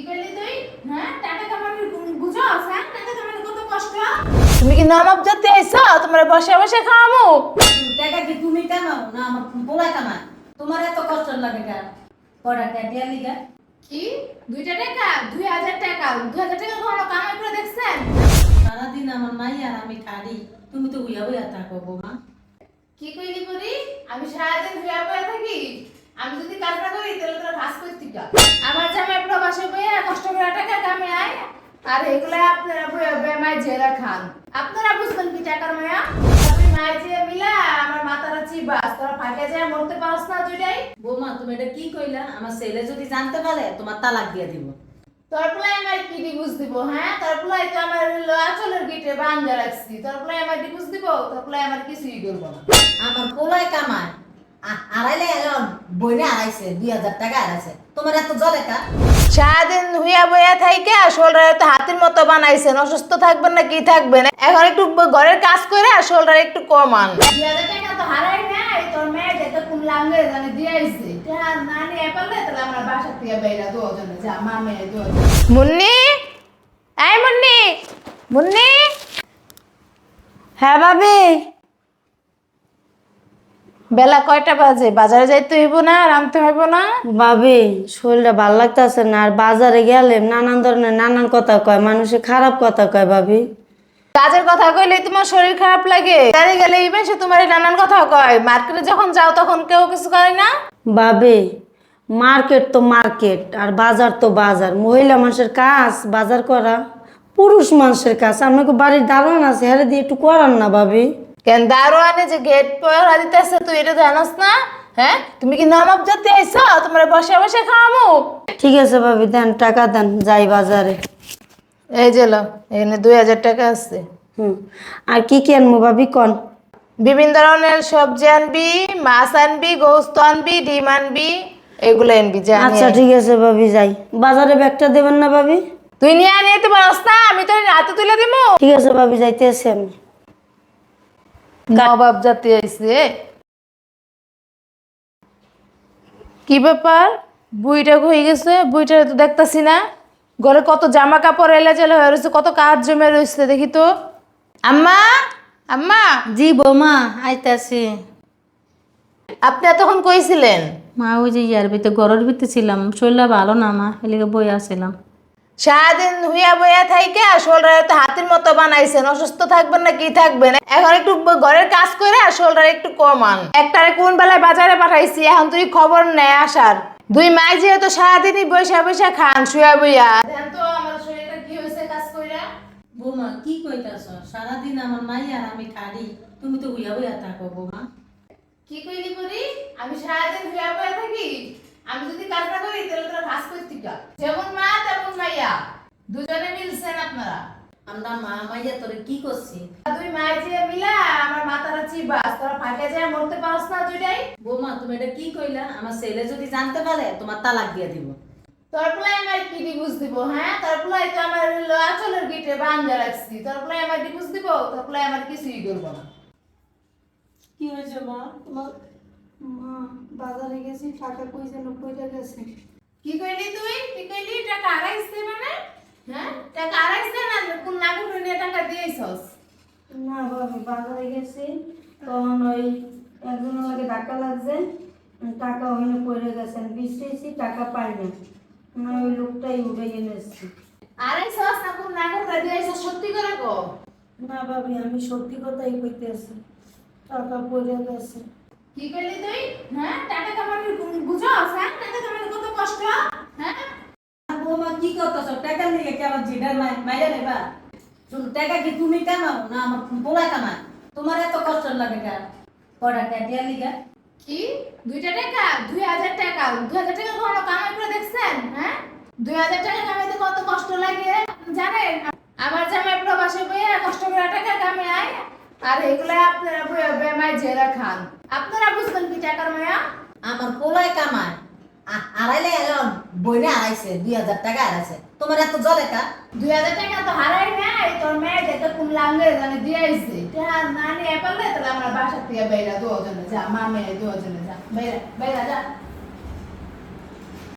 কি করলি তুই হ্যাঁ টাকা কামানোর বুঝো হ্যাঁ টাকা কামানোর কত কষ্ট। তুমি কি নবাব জাতি আইছো? তোমরা বসে বসে খাওয়ামু? টাকা কি তুমি কামাও? না আমার পোলা কামায়। তোমার এত কষ্ট লাগে কেন? কটা টাকা লিগা? কি? দুইটা টাকা? দুই হাজার টাকা। দুই হাজার টাকা কোনো কামাই করে দেখছেন? সারাদিন আমার মাই আর আমি খাড়ি। তুমি তো উইয়া উইয়া থাকো বৌমা। কি কইলি করি আমি সারাদিন ধুয়া বয়ে থাকি। আমি যদি কাজটা করি তাহলে তোরা কাজ করতি কা আমার জামাই প্রবাসে বইয়া কষ্ট করে টাকা কামে আয় আর এগুলা আপনারা বেমাই জেরা খান। আপনারা বুঝবেন কি টাকার মায়া? আপনি মাই যে মিলা আমার মাথাটা চিবাস তোরা ফাঁকে যায় মরতে পারস না দুইটাই। বৌমা তুমি এটা কি কইলা? আমার ছেলে যদি জানতে পারে তোমার তালাক দিয়ে দিব। তোর প্লাই আমার কি ডিভোর্স দিব হ্যাঁ? তোর প্লাই তো আমার আচলের গেটে বান্ধা রাখছি। তোর প্লাই আমার ডিভোর্স দিব তোর প্লাই আমার কিছুই করব না। আমার পোলাই কামায়। আড়াইলে এলাম বইনে আড়াইছে দুই হাজার টাকা আড়াইছে। তোমার এত জলে কা সারাদিন ধুইয়া বইয়া থাইকে শোলডার তো হাতির মতো বানাইছেন। অসুস্থ থাকবেন না কি থাকবেন? এখন একটু ঘরের কাজ করে আর শোলডার একটু কমান। দুই হাজার টাকা তো হারাই নাই তোর মেয়ে যেতে কোন লাঙ্গে জানে দিয়ে আইছে। হ্যাঁ নানি এপালে তাহলে আমরা বাসা থেকে বাইরা দুজনে যা মা দুজন মুন্নি? এই মুন্নি মুন্নি? হ্যাঁ ভাবি? বেলা কয়টা বাজে? বাজারে যাইতে হইব না রামতে হইব না? ভাবি শরীরটা ভালো লাগতেছে না আর বাজারে গেলে নানান ধরনের নানান কথা কয় মানুষে খারাপ কথা কয় ভাবি। কাজের কথা কইলে তোমার শরীর খারাপ লাগে। বাজারে গেলে ইভেন সে তোমার নানান কথা কয় মার্কেটে যখন যাও তখন কেউ কিছু করে না? ভাবি মার্কেট তো মার্কেট আর বাজার তো বাজার। মহিলা মানুষের কাজ বাজার করা পুরুষ মানুষের কাজ। আমাকে বাড়ির দারোয়ান আছে হ্যাঁ দিয়ে একটু করান না ভাবি। কেন দারোয়ানে যে গেট পয়রা দিতেছে তুই এটা জানাস না? হ্যাঁ? তুমি কি নবাব জাতি আইছো? তোমরা বসে বসে খাওয়ামু? ঠিক আছে ভাবি দেন টাকা দেন যাই বাজারে। এই যে লো, এখানে দুই হাজার টাকা আছে। হুম। আর কি কি আনব ভাবি কন? বিভিন্ন ধরনের সবজি আনবি মাছ আনবি গোস্ত আনবি ডিম আনবি এগুলো আনবি যা আচ্ছা ঠিক আছে ভাবি যাই। বাজারে ব্যাগটা দেবেন না ভাবি? তুই নিয়ে আনিয়ে তো পারস না আমি তো রাতে তুলে দিব ঠিক আছে ভাবি যাইতেছি আমি। নবাব জাতি আইছে কি ব্যাপার? বুইটা হয়ে গেছে? বুইটা তো দেখতাছি না। ঘরে কত জামা কাপড় এলে চলে হয়ে রয়েছে কত কাজ জমে রয়েছে দেখি তো। আম্মা আম্মা। জি বৌমা আইতাছি। আপনি এতক্ষণ কইছিলেন মা ওই যে ইয়ার ভিতরে গরুর ভিতরে ছিলাম। শরীরটা ভালো না মা এলিগে বই আসছিলাম সারাদিন ধুইয়া বইয়া থাইকে শোলডারে তো হাতির মতো বানাইছেন অসুস্থ থাকবেন না কি থাকবেন? এখন একটু ঘরের কাজ করে শোলডারে একটু কমান। একটারে কোন বেলায় বাজারে পাঠাইছি এখন তুই খবর নেয় আসার। দুই মাই যেহেতু সারাদিনই বৈশা বৈশা খান শুয়া বইয়া। তো আমার শরীরটা কি হয়েছে কাজ কইরা? বৌমা কি কইতাছ? সারাদিন আমার মাই আর আমি খাড়ি। তুমি তো উইয়া উইয়া থাকো বৌমা। কি কইলি করি আমি সারাদিন ধুয়া বয়ে থাকি। আমি যদি করি তাহলে তোরা যেমন মা তেমন মাইয়া দুজনে মিলছেন আপনারা? আমরা মা মাইয়া তোরে কি করছি? দুই মাই যে মিলা আমার মাথাটা চিবাস তোরা ফাঁকে যায় মরতে পারস না দুইটাই। বৌমা তুমি এটা কি কইলা? আমার ছেলে যদি জানতে পারে তোমার তালাক দিয়ে দিব। তোর প্লাই আমার কি ডিভোর্স দিব হ্যাঁ? তোর প্লাই তো আমার আচলের গেটে বান্ধা রাখছি। তোর প্লাই আমার ডিভোর্স দিব তোর প্লাই আমার কিছুই করব না। কি হয়েছে মা? তোমার মা বাজারে গেছি টাকা কই যেন কইরা গেছে কি কইলি তুই? কি কইলি? টাকা আড়াইছে মানে? হ্যাঁ? টাকা আড়াইছে না? কোন নাগর নিয়ে টাকা দিয়েছস? না ভাবি বাজারে গেছি। তখন ওই একজনের লাগে টাকা লাগছে। টাকা ওইনে পড়ে গেছেন বিশ্রেছি টাকা পাই না। না ওই লোকটাই উঠে এনেছি আড়াইছস না কোন নাগর দিয়েছস? সত্যি করে কো না ভাবি আমি সত্যি কথাই কইতে কইতেছি টাকা পড়ে গেছে। কি কইলি তুই? হ্যাঁ? টাকা কামানোর বুঝছস হ্যাঁ টাকা কামানোর কত কষ্ট হ্যাঁ বৌমা কি করতেছ টাকা নিয়ে কি আমার জিডার মাইরা নেবা? শুন টাকা কি তুমি কামাও না আমার পোলা কামায়? তোমার এত কষ্ট লাগে কেন? কটা টাকা লিগা কি? দুইটা টাকা? দুই হাজার টাকা? দুই হাজার টাকা কোনো কামাই করে দেখছেন? হ্যাঁ? দুই হাজার টাকা কামাইতে কত কষ্ট লাগে? জানেন? আমার জামাই প্রবাসে বইয়া কষ্ট করে টাকা কামে আয় আর এগুলা আপনারা বইয়া বেমাই জেরা খান। আপনারা বুঝবেন কি টাকার মায়া? আমার পোলাই কামায়। আড়াইলে এলাম। বইনে আইছে, দুই হাজার টাকা আছে তোমার এত জলে কা দুই হাজার টাকা তো হারাই নাই, তোর মেয়ে যেতে কোন লাঙ্গে জানে দিয়ে আইছে। হ্যাঁ নানি এপালে তাহলে আমরা বাসা থেকে বাইরা দুজনে যা, মা মেয়ে দুজনে যা। বাইরা বাইরা যা।